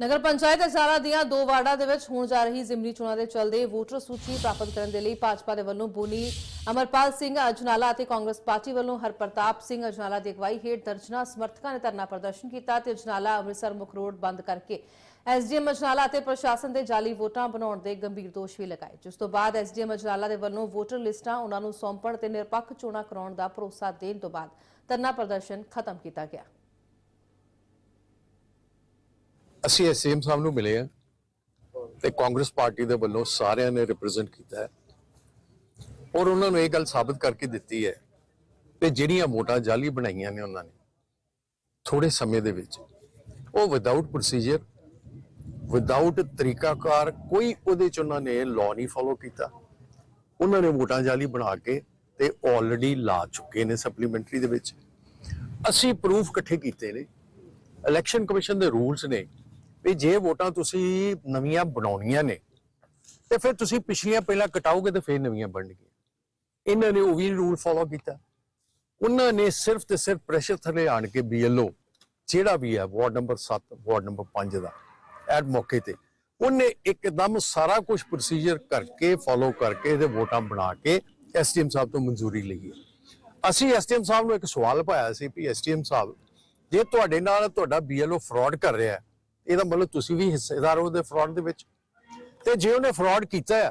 ਨਗਰ ਪੰਚਾਇਤ ਅਸਾਰਾ ਦੀਆਂ ਦੋ ਵਾਰਡਾਂ ਦੇ ਵਿੱਚ ਹੋਣ ਜਾ ਰਹੀ ਜ਼ਿਮਨੀ ਚੋਣਾਂ ਦੇ ਚਲਦੇ ਵੋਟਰ ਸੂਚੀ ਪ੍ਰਾਪਤ ਕਰਨ ਦੇ ਲਈ ਭਾਜਪਾ ਦੇ ਵੱਲੋਂ ਬੋਲੀ। ਅਮਰਪਾਲ ਸਿੰਘ ਅਜਨਾਲਾ ਅਤੇ ਕਾਂਗਰਸ ਪਾਰਟੀ ਵੱਲੋਂ ਹਰਪ੍ਰਤਾਪ ਸਿੰਘ ਅਜਨਾਲਾ ਦੀ ਅਗਵਾਈ ਹੇਠ ਦਰਜਨਾ ਸਮਰਥਕਾਂ ਨੇ ਧਰਨਾ ਪ੍ਰਦਰਸ਼ਨ ਕੀਤਾ ਤੇ ਅਜਨਾਲਾ ਅੰਮ੍ਰਿਤਸਰ ਮੁੱਖ ਰੋਡ ਬੰਦ ਕਰਕੇ ਐਸਡੀਐਮ ਅਜਨਾਲਾ ਅਤੇ ਪ੍ਰਸ਼ਾਸਨ ਦੇ ਜਾਲੀ ਵੋਟਾਂ ਬਣਾਉਣ ਦੇ ਗੰਭੀਰ ਦੋਸ਼ ਵੀ ਲਗਾਏ। ਜਿਸ ਤੋਂ ਬਾਅਦ ਐਸਡੀਐਮ ਅਜਨਾਲਾ ਦੇ ਵੱਲੋਂ ਵੋਟਰ ਲਿਸਟਾਂ ਉਹਨਾਂ ਨੂੰ ਸੌਂਪਣ ਤੇ ਨਿਰਪੱਖ ਚੋਣਾਂ ਕਰਾਉਣ ਦਾ ਭਰੋਸਾ ਦੇਣ ਤੋਂ ਬਾਅਦ ਧਰਨਾ ਪ੍ਰਦਰਸ਼ਨ ਖਤਮ ਕੀਤਾ ਗਿਆ। ਅਸੀਂ ਐਸਐਮ ਸਾਹਿਬ ਨੂੰ ਮਿਲੇ ਆ ਤੇ ਕਾਂਗਰਸ ਪਾਰਟੀ ਦੇ ਵੱਲੋਂ ਸਾਰਿਆਂ ਨੇ ਰਿਪਰੈਜ਼ੈਂਟ ਕੀਤਾ ਹੈ। ਔਰ ਉਹਨਾਂ ਨੂੰ ਇਹ ਗੱਲ ਸਾਬਤ ਕਰਕੇ ਦਿੱਤੀ ਹੈ ਕਿ ਜਿਹੜੀਆਂ ਵੋਟਾਂ ਜਾਲੀ ਬਣਾਈਆਂ ਨੇ ਉਹਨਾਂ ਨੇ ਥੋੜੇ ਸਮੇਂ ਦੇ ਵਿੱਚ, ਉਹ ਵਿਦਆਊਟ ਪ੍ਰੋਸੀਜਰ ਵਿਦਆਊਟ ਤਰੀਕਾਕਾਰ, ਕੋਈ ਉਹਦੇ ਚ ਉਹਨਾਂ ਨੇ ਲਾਅ ਨਹੀਂ ਫੋਲੋ ਕੀਤਾ। ਉਹਨਾਂ ਨੇ ਵੋਟਾਂ ਜਾਲੀ ਬਣਾ ਕੇ ਤੇ ਆਲਰੇਡੀ ਲਾ ਚੁੱਕੇ ਨੇ ਸਪਲੀਮੈਂਟਰੀ ਦੇ ਵਿੱਚ। ਅਸੀਂ ਪ੍ਰੂਫ ਇਕੱਠੇ ਕੀਤੇ ਨੇ। ਇਲੈਕਸ਼ਨ ਕਮਿਸ਼ਨ ਦੇ ਰੂਲਸ ਨੇ। ਵੀ ਜੇ ਵੋਟਾਂ ਤੁਸੀਂ ਨਵੀਆਂ ਬਣਾਉਣੀਆਂ ਨੇ, ਤੇ ਫਿਰ ਤੁਸੀਂ ਪਿਛਲੀਆਂ ਪਹਿਲਾਂ ਕਟਾਓਗੇ ਤੇ ਫਿਰ ਨਵੀਆਂ ਬਣਨਗੀਆਂ। ਇਹਨਾਂ ਨੇ ਉਹ ਵੀ ਰੂਲ ਫੋਲੋ ਕੀਤਾ। ਉਹਨਾਂ ਨੇ ਸਿਰਫ ਤੇ ਸਿਰਫ ਪ੍ਰੈਸ਼ਰ ਥੱਲੇ ਆਣ ਕੇ ਬੀਐਲਓ ਜਿਹੜਾ ਵੀ ਹੈ, ਵਾਰਡ ਨੰਬਰ 7 ਵਾਰਡ ਨੰਬਰ 5 ਦਾ ਐਡ ਮੌਕੇ ਤੇ। ਉਹਨੇ ਇੱਕਦਮ ਸਾਰਾ ਕੁਝ ਪ੍ਰੋਸੀਜਰ ਕਰਕੇ ਫੋਲੋ ਕਰਕੇ ਇਹਦੇ ਵੋਟਾਂ ਬਣਾ ਕੇ ਐਸਟੀਐਮ ਸਾਹਿਬ ਤੋਂ ਮਨਜ਼ੂਰੀ ਲਈ ਹੈ। ਅਸੀਂ ਐਸਟੀਐਮ ਸਾਹਿਬ ਨੂੰ ਇੱਕ ਸਵਾਲ ਪਾਇਆ ਸੀ ਵੀ ਐਸਟੀਐਮ ਸਾਹਿਬ, ਜੇ ਤੁਹਾਡੇ ਨਾਲ ਤੁਹਾਡਾ ਬੀਐਲਓ ਫਰਾਡ ਕਰ ਰਿਹਾ ਹੈ ਇਹਦਾ ਮਤਲਬ ਤੁਸੀਂ ਵੀ ਹਿੱਸੇਦਾਰ ਹੋ ਉਹਦੇ ਫਰਾਡ ਦੇ ਵਿੱਚ। ਤੇ ਜੇ ਉਹਨੇ ਫਰਾਡ ਕੀਤਾ ਹੈ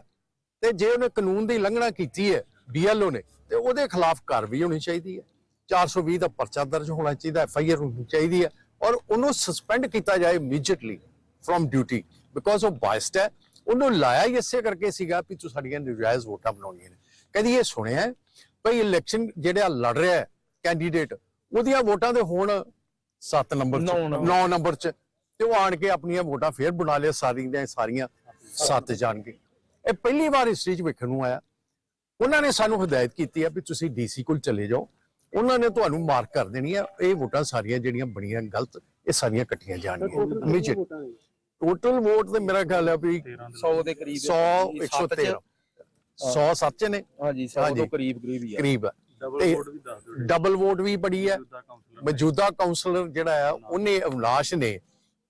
ਤੇ ਜੇ ਉਹਨੇ ਕਾਨੂੰਨ ਦੀ ਉਲੰਘਣਾ ਕੀਤੀ ਹੈ ਬੀਐਲਓ ਨੇ ਤੇ ਉਹਦੇ ਖਿਲਾਫ ਕਾਰਵਾਈ ਹੋਣੀ ਚਾਹੀਦੀ ਹੈ। 420 ਦਾ ਪਰਚਾ ਦਰਜ ਹੋਣਾ ਚਾਹੀਦਾ ਐਫ ਆਈ ਆਰ ਹੋਣੀ ਚਾਹੀਦੀ ਹੈ ਔਰ ਉਹਨੂੰ ਸਸਪੈਂਡ ਕੀਤਾ ਜਾਏ ਇਮੀਡੀਏਟਲੀ ਫਰਮ ਡਿਊਟੀ ਬਿਕੋਜ਼ ਉਹ ਬਾਇਸਡ ਹੈ। ਉਹਨੂੰ ਲਾਇਆ ਹੀ ਇਸੇ ਕਰਕੇ ਸੀਗਾ ਵੀ ਤੂੰ ਸਾਡੀਆਂ ਨਜਾਇਜ਼ ਵੋਟਾਂ ਬਣਾਉਣੀਆਂ ਨੇ। ਕਦੀ ਇਹ ਸੁਣਿਆ ਹੈ? ਭਈ ਇਲੈਕਸ਼ਨ ਜਿਹੜਾ ਲੜ ਰਿਹਾ ਹੈ ਕੈਂਡੀਡੇਟ ਉਹਦੀਆਂ ਵੋਟਾਂ ਦੇ ਹੁਣ 7 ਨੰਬਰ ਚ 9 ਨੰਬਰ ਚ। ਤੇ ਉਹ ਆਣ ਕੇ ਆਪਣੀਆਂ ਵੋਟਾਂ ਫੇਰ ਬਣਾ ਲਿਆ ਸਾਰੀਆਂ ਦੀਆਂ ਸਾਰੀਆਂ ਸੱਤ ਜਾਣਗੇ। ਇਹ ਪਹਿਲੀ ਵਾਰ ਹਿਸਟਰੀ ਚ ਵੇਖਣ ਨੂੰ ਆਇਆ। ਉਹਨਾਂ ਨੇ ਸਾਨੂੰ ਹਦਾਇਤ ਕੀਤੀ ਹੈ ਵੀ ਤੁਸੀਂ ਡੀਸੀ ਕੋਲ ਚਲੇ ਜਾਓ। ਉਹਨਾਂ ਨੇ ਤੁਹਾਨੂੰ ਮਾਰਕ ਕਰ ਦੇਣੀ ਹੈ ਇਹ ਵੋਟਾਂ ਸਾਰੀਆਂ ਜਿਹੜੀਆਂ ਬਣੀਆਂ ਗਲਤ ਇਹ ਸਾਰੀਆਂ ਕੱਟੀਆਂ ਜਾਣਗੀਆਂ। ਇਮੀਡੀਏਟ ਟੋਟਲ ਵੋਟ ਤੇ ਮੇਰਾ ਖਿਆਲ ਹੈ ਵੀ 100 ਦੇ ਕਰੀਬ 100 113 100 ਸੱਚ ਨੇ। ਹਾਂਜੀ 100 ਹਾਂਜੀ। ਤੋਂ ਕਰੀਬ ਕਰੀਬ ਹੀ ਆ। ਕਰੀਬ ਹੈ ਤੇ ਡਬਲ ਵੋਟ ਵੀ ਬੜੀ ਹੈ ਮੌਜੂਦਾ ਕਾਉਂਸਲਰ ਜਿਹੜਾ ਆ ਉਹਨੇ ਅਵਨਾਸ਼ ਨੇ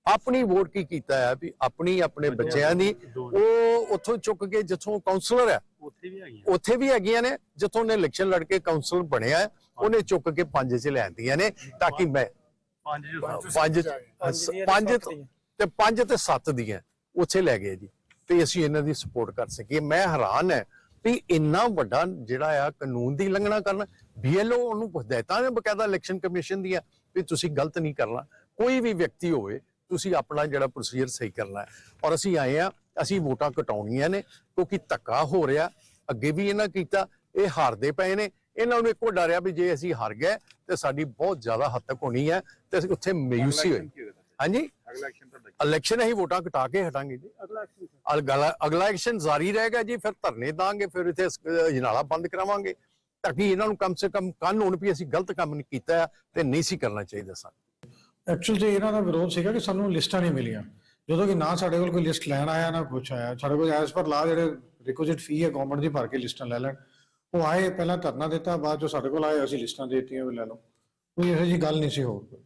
ਆਪਣੀ ਵੋਟ ਕੀ ਕੀਤਾ ਹੈ ਵੀ ਆਪਣੀ ਆਪਣੇ ਬੱਚਿਆਂ ਦੀ। ਉਹ ਉੱਥੋਂ ਚੁੱਕ ਕੇ ਜਿੱਥੋਂ ਕਾਉਂਸਲਰ ਹੈ ਉੱਥੇ ਵੀ ਹੈਗੀਆਂ। ਉੱਥੇ ਵੀ ਹੈਗੀਆਂ ਨੇ ਜਿੱਥੋਂ ਉਹਨੇ ਇਲੈਕਸ਼ਨ ਲੜ ਕੇ ਕਾਉਂਸਲ ਬਣਿਆ ਉਹਨੇ ਚੁੱਕ ਕੇ ਪੰਜ ਚ ਲੈਂਦੀਆਂ ਨੇ ਤਾਂ ਕਿ ਮੈਂ ਪੰਜ ਪੰਜ ਪੰਜ ਤੇ ਪੰਜ ਤੇ ਸੱਤ ਦੀਆਂ ਉੱਥੇ ਲੈ ਗਏ ਜੀ। ਤੇ ਅਸੀਂ ਇਹਨਾਂ ਦੀ ਸਪੋਰਟ ਕਰ ਸਕੀਏ। ਮੈਂ ਹੈਰਾਨ ਹੈ ਵੀ ਇੰਨਾ ਵੱਡਾ ਜਿਹੜਾ ਆ ਕਾਨੂੰਨ ਦੀ ਉਲੰਘਣਾ ਕਰਨਾ ਬੀਐਲਓ ਉਹਨੂੰ ਹਦਾਇਤਾਂ ਨੇ ਬਕਾਇਦਾ ਇਲੈਕਸ਼ਨ ਕਮਿਸ਼ਨ ਦੀਆਂ ਵੀ ਤੁਸੀਂ ਗਲਤ ਨਹੀਂ ਕਰਨਾ। ਕੋਈ ਵੀ ਵਿਅਕਤੀ ਹੋਵੇ ਤੁਸੀਂ ਆਪਣਾ ਜਿਹੜਾ ਪ੍ਰੋਸੀਜਰ ਸਹੀ ਕਰਨਾ ਹੈ। ਔਰ ਅਸੀਂ ਆਏ ਆ ਅਸੀਂ ਵੋਟਾਂ ਕਟਾਉਣੀਆਂ ਨੇ ਕਿਉਂਕਿ ਧੱਕਾ ਹੋ ਰਿਹਾ ਅੱਗੇ ਵੀ ਇਹਨਾਂ ਕੀਤਾ ਇਹ ਹਾਰਦੇ ਪਏ ਨੇ। ਇਹਨਾਂ ਨੂੰ ਇੱਕੋ ਡਰਿਆ ਵੀ ਜੇ ਅਸੀਂ ਹਾਰ ਗਏ ਤੇ ਸਾਡੀ ਬਹੁਤ ਜ਼ਿਆਦਾ ਹੱਦ ਤੱਕ ਹੋਣੀ ਹੈ ਤੇ ਅਸੀਂ ਉੱਥੇ ਮਾਯੂਸੀ ਹੋਈ ਹਾਂਜੀ? ਅਗਲਾ ਐਕਸ਼ਨ ਤੁਹਾਡਾ ਇਲੈਕਸ਼ਨ ਅਸੀਂ ਵੋਟਾਂ ਕਟਾ ਕੇ ਹਟਾਂਗੇ ਜੀ। ਅਗਲਾ ਅਗਲਾ ਐਕਸ਼ਨ ਜਾਰੀ ਰਹੇਗਾ ਜੀ ਫਿਰ ਧਰਨੇ ਦਾਂਗੇ ਫਿਰ ਇੱਥੇ ਜਨਾਲਾ ਬੰਦ ਕਰਾਵਾਂਗੇ। ਤਾਂ ਕਿ ਇਹਨਾਂ ਨੂੰ ਕਮ ਸੇ ਕਮ ਕੰਨ ਹੋਣ ਵੀ ਅਸੀਂ ਗਲਤ ਕੰਮ ਨਹੀਂ ਕੀਤਾ ਤੇ ਨਹੀਂ ਸੀ ਕਰਨਾ ਚਾਹੀਦਾ ਸਾਨੂੰ। ਐਕਚੁਅਲ ਤੇ ਇਹਨਾਂ ਦਾ ਵਿਰੋਧ ਸੀਗਾ ਕਿ ਸਾਨੂੰ ਲਿਸਟਾਂ ਨਹੀਂ ਮਿਲੀਆਂ। ਜਦੋਂ ਕਿ ਨਾ ਸਾਡੇ ਕੋਲ ਕੋਈ ਲਿਸਟ ਲੈਣ ਆਇਆ ਨਾ ਕੁਛ ਆਇਆ। ਸਾਡੇ ਕੋਲ ਐਸ ਪਰ ਲਾ ਜਿਹੜੇ ਰਿਕੁਇਜ਼ਿਟ ਫੀ ਹੈ ਗਵਰਨਮੈਂਟ ਦੀ ਭਰ ਕੇ ਲਿਸਟਾਂ ਲੈ ਲੈਣ। ਉਹ ਆਏ ਪਹਿਲਾਂ ਧਰਨਾ ਦਿੱਤਾ ਬਾਅਦ ਜੋ ਸਾਡੇ ਕੋਲ ਆਏ ਅਸੀਂ ਲਿਸਟਾਂ ਦੇ ਦਿੱਤੀਆਂ ਵੀ ਲੈ ਲਓ। ਕੋਈ ਇਹੋ ਜਿਹੀ ਗੱਲ ਨਹੀਂ ਸੀ ਹੋਰ ਕੋਈ।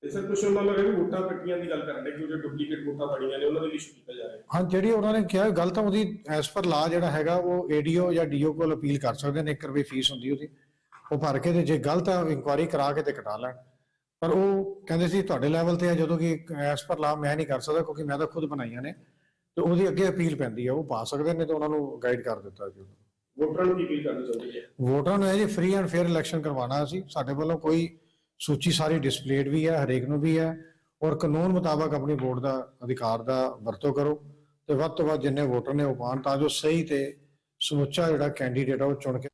ਤੇ ਸਰ ਕੁਝ ਉਹਨਾਂ ਨੇ ਵੋਟਾਂ ਕੱਟੀਆਂ ਦੀ ਗੱਲ ਕਰਨ ਦੇ ਕਿ ਜੋ ਡੁਪਲੀਕੇਟ ਵੋਟਾਂ ਬਣੀਆਂ ਨੇ ਉਹਨਾਂ ਦੇ ਵੀ ਇਸ਼ੂ ਕੀਤਾ ਜਾ ਰਿਹਾ ਹਾਂ। ਜਿਹੜੀ ਉਹਨਾਂ ਨੇ ਕਿਹਾ ਗੱਲ ਤਾਂ ਉਹਦੀ ਐਸ ਪਰ ਲਾ ਜਿਹੜਾ ਹੈਗਾ ਉਹ ਏਡੀਓ ਜਾਂ ਡੀਓ ਕੋਲ ਅਪੀਲ ਕਰ ਸਕਦੇ ਨੇ 1 ਰੁਪਏ ਫੀਸ ਹੁੰਦੀ ਉਹਦੀ। ਉਹ ਭਰ ਕੇ ਤੇ ਜੇ ਗਲਤ ਹੈ ਇਨਕੁਆਇਰੀ ਕਰਾ ਕੇ ਤੇ ਕਟਾ ਲੈਣ। ਪਰ ਉਹ ਕਹਿੰਦੇ ਸੀ ਤੁਹਾਡੇ ਲੈਵਲ ਤੇ ਹੈ ਜਦੋਂ ਕਿ ਐਸ ਪਰ ਲਾ ਮੈਂ ਨਹੀਂ ਕਰ ਸਕਦਾ ਕਿਉਂਕਿ ਮੈਂ ਤਾਂ ਖੁਦ ਬਣਾਈਆਂ ਨੇ। ਤੇ ਉਹਦੀ ਅੱਗੇ ਅਪੀਲ ਪੈਂਦੀ ਹੈ ਉਹ ਪਾ ਸਕਦੇ ਨੇ ਤੇ ਉਹਨਾਂ ਨੂੰ ਗਾਈਡ ਕਰ ਦਿੱਤਾ ਜੀ ਵੋਟਰਾਂ ਨੂੰ ਕੀ ਅਪੀਲ ਕਰਨੀ ਚਾਹੁੰਦੇ ਹੈ ਵੋਟਰਾਂ ਨੂੰ ਇਹ ਜੀ ਫ੍ਰੀ ਐਂਡ ਫੇਅਰ ਇਲੈਕਸ਼ਨ ਕਰਵਾਉਣਾ ਸੀ ਸਾਡੇ ਵੱਲੋਂ ਕੋਈ ਸੂਚੀ ਸਾਰੀ ਡਿਸਪਲੇਡ ਵੀ ਹੈ ਹਰੇਕ ਨੂੰ ਵੀ ਹੈ ਔਰ ਕਾਨੂੰਨ ਮੁਤਾਬਕ ਆਪਣੀ ਵੋਟ ਦਾ ਅਧਿਕਾਰ ਦਾ ਵਰਤੋਂ ਕਰੋ ਤੇ ਵੱਧ ਤੋਂ ਵੱਧ ਜਿੰਨੇ ਵੋਟਰ ਨੇ ਉਹ ਪਾਉਣ ਤਾਂ ਜੋ ਸਹੀ ਤੇ ਸਮੁੱਚਾ ਜਿਹੜਾ ਕੈਂਡੀਡੇਟ ਆ ਉਹ ਚੁਣ ਕੇ